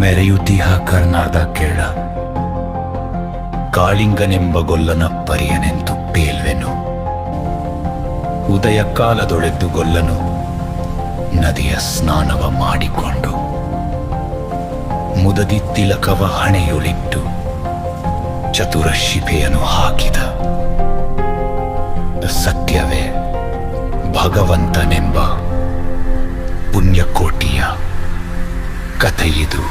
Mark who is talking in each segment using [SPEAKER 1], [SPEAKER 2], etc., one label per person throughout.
[SPEAKER 1] ಮೆರೆಯುತಿಹ ಕರ್ನಾದ ಕೇಳ. ಕಾಳಿಂಗನೆಂಬ ಗೊಲ್ಲನ ಪರಿಯನೆಂದು ಪೇಲ್ವೆನು ಉದಯ ಕಾಲದೊಳೆದ್ದು ಗೊಲ್ಲನು ನದಿಯ ಸ್ನಾನವ ಮಾಡಿಕೊಂಡು. ಮುದದಿ ತಿಲಕವ ಹಣೆಯುಳಿಟ್ಟು ಚತುರ ಶಿಪೆಯನ್ನು ಹಾಕಿದ. ಸತ್ಯವೇ ಭಗವಂತನೆಂಬ ಪುಣ್ಯಕೋಟಿಯ ಕಥೆಯಿದು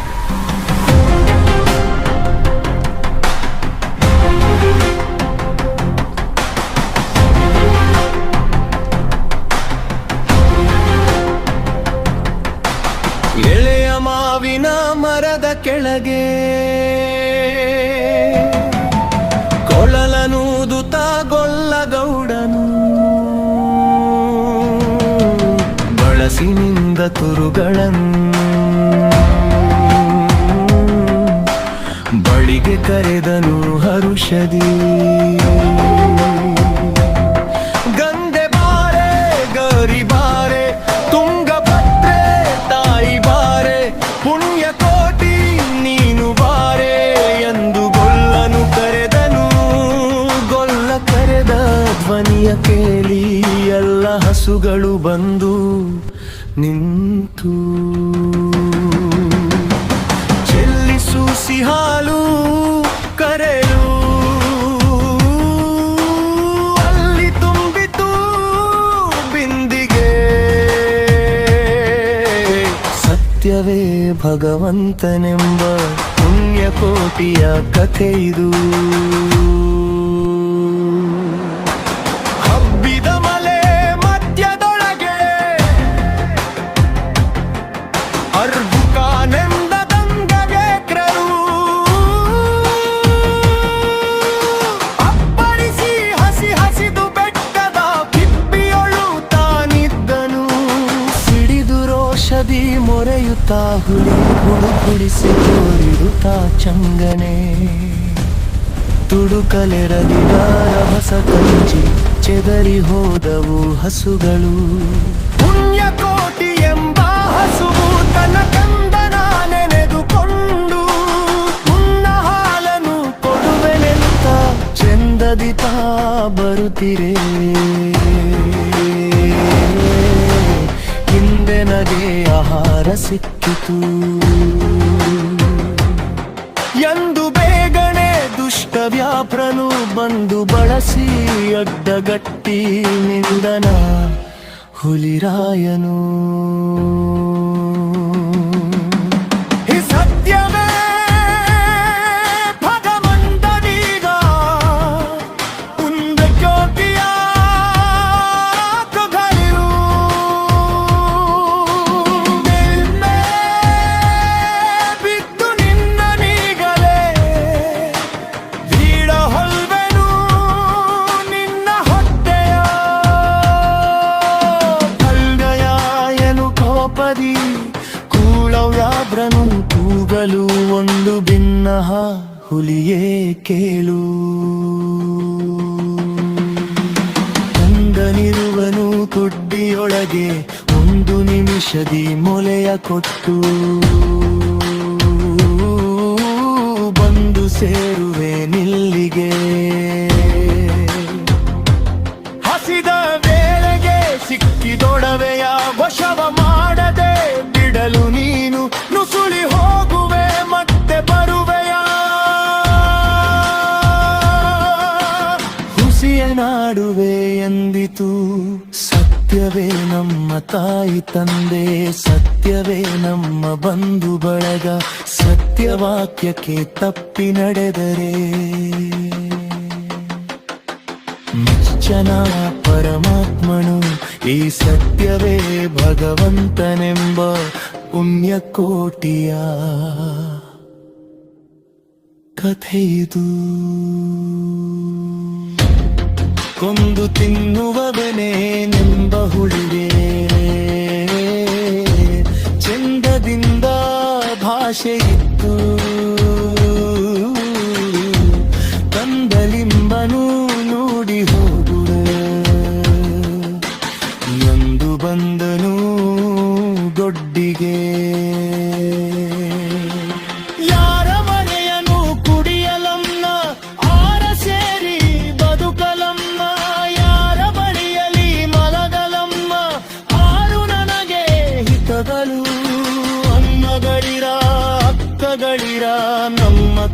[SPEAKER 2] ಎಳೆಯ ಮಾವಿನ ಮರದ ಕೆಳಗೆ ಕೊಳಲನೂದುತ್ತ ಗೊಲ್ಲಗೌಡನು ಬಳಸಿನಿಂದ ತುರುಗಳನ್ನು ಬಳಿಗೆ ಕರೆದನು ಹರುಷದಿ. ಗಂದೆ ಬಾರೆ, ಗರಿ ಬಾರೆ ತುಂಗಭದ್ರೆ ತಾಯಿ ಬಾರೆ, ಪುಣ್ಯ ಕೋಟಿ ನೀನು ಬಾರೆ ಎಂದು ಗೊಲ್ಲನು ಕರೆದನು. ಗೊಲ್ಲ ಕರೆದ ಧ್ವನಿಯ ಕೇಳಿ ಎಲ್ಲ ಹಸುಗಳು ಬಂದು ನಿಂತು. ಚೆಲ್ಲಿಸು ಸಿಹಾಲು ಸತ್ಯವೇ ಭಗವಂತನೆಂಬ ಪುಣ್ಯಕೋಟಿಯ ಕಥೆ ಹುಳಿ ಹುಡುಕುಡಿಸಿ ತೋರಿಡುತ್ತ ಚಂಗನೆ. ತುಡುಕಲೆರದಿಗಾರ ಹೊಸ ಕಂಚಿ ಚೆದರಿ ಹೋದವು ಹಸುಗಳು. ಪುಣ್ಯಕೋಟಿ ಎಂಬ ಹಸು ತನ್ನ ಕಂದನ ನೆನೆದುಕೊಂಡು ಮುನ್ನ ಹಾಲನು ಕೊಡುವೆನೆಂತ ಚೆಂದದಿ ತಾ ಬರುತ್ತಿರೆ ಸಿಕ್ಕಿತು. ಎಂದು ಬೇಗನೆ ದುಷ್ಟ ವ್ಯಾಪ್ರನು ಬಂದು ಬಳಸಿ ಅಡ್ಡಗಟ್ಟಿ ನಿಂದನ ಹುಲಿರಾಯನು. ಭಿನ್ನಹ ಹುಲಿಯೇ ಕೇಳು. ಕಂದನಿರುವನು ಕುಡ್ಡಿಯೊಳಗೆ ಒಂದು ನಿಮಿಷದಿ ಮೊಲೆಯ ಕೊಟ್ಟು ಬಂದು ಸೇರುವೆ ನಾಡುವೆ ಎಂದಿತು? ಸತ್ಯವೇ ನಮ್ಮ ತಾಯಿ ತಂದೆ, ಸತ್ಯವೇ ನಮ್ಮ ಬಂಧು ಬಳಗ, ಸತ್ಯವಾಕ್ಯಕ್ಕೆ ತಪ್ಪಿ ನಡೆದರೆ. ನಿಶ್ಚನ ಪರಮಾತ್ಮನು ಈ ಸತ್ಯವೇ ಭಗವಂತನೆಂಬ ಪುಣ್ಯಕೋಟಿಯ ಕಥೆಯಿದು ಕೊಂದು ತಿನ್ನುವವನೇನೆಂಬ ಹುಳಿವೆ ಚಂದದಿಂದ ಭಾಷೆ ಇತ್ತು.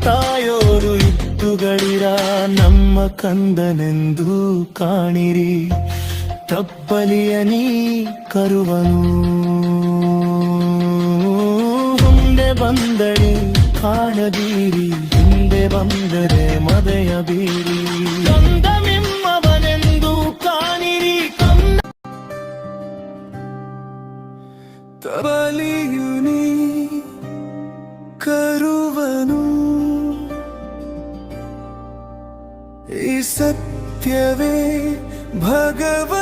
[SPEAKER 2] ತಾಯೋರು ಇತ್ತುಗಳಿರ ನಮ್ಮ ಕಂದನೆಂದು ಕಾಣಿರಿ. ತಪ್ಪಲಿಯ ನೀ ಕರುವನು. ಮುಂದೆ ಬಂದಳಿ ಕಾಣದೀರಿ ಹಿಂದೆ ಬಂದರೆ ಮದೆಯ ಬೀರಿ. ಈ ಸತ್ಯವೇ ಭಗವಂತನೆಂಬ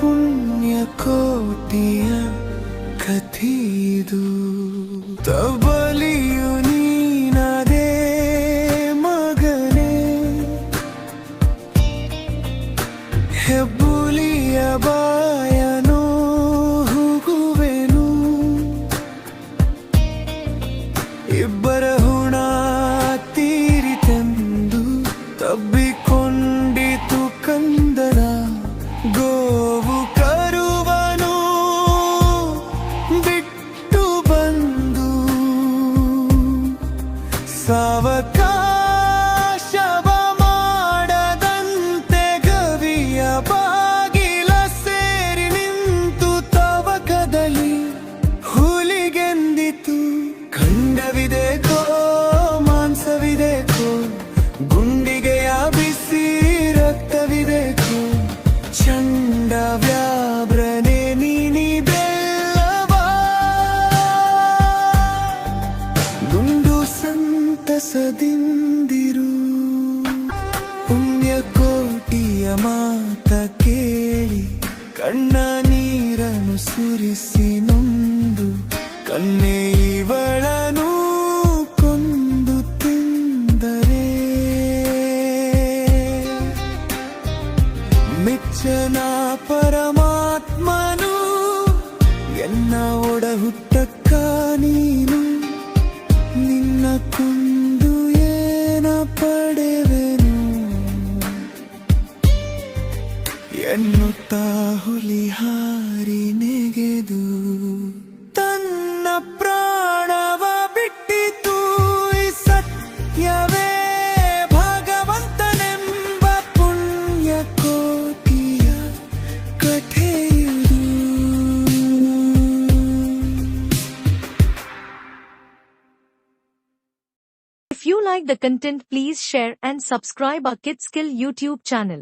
[SPEAKER 2] ಪುಣ್ಯ ಕೋಟಿಯ ಕಥಿದು ತಬಲಿಯು ಮಾತ ಕೇಳಿ, ಕಣ್ಣ ನೀರನ್ನು ಸುರಿಸಿ ನೊಂದು ಕನ್ನೆ ಇವಳನು ಕೊಂದು ತಿಂದರೆ. ಮೆಚ್ಚನ ಪರಮಾತ್ಮನು ಎನ್ನ ಒಡ ಹುಟ್ಟಕ್ಕ ನೀನು? ಎನ್ನುತ್ತಾ ಹುಲಿ ಹಾರಿ ನೆಗೆದು ತನ್ನ ಪ್ರಾಣವ ಬಿಟ್ಟಿತು ಈ ಸತ್ಯವೇ ಭಗವಂತನೆಂಬ ಪುಣ್ಯ ಕೋಟಿಯ ಕಥೆಯುದು
[SPEAKER 3] If you like the content please share and subscribe our Kids Skill YouTube channel.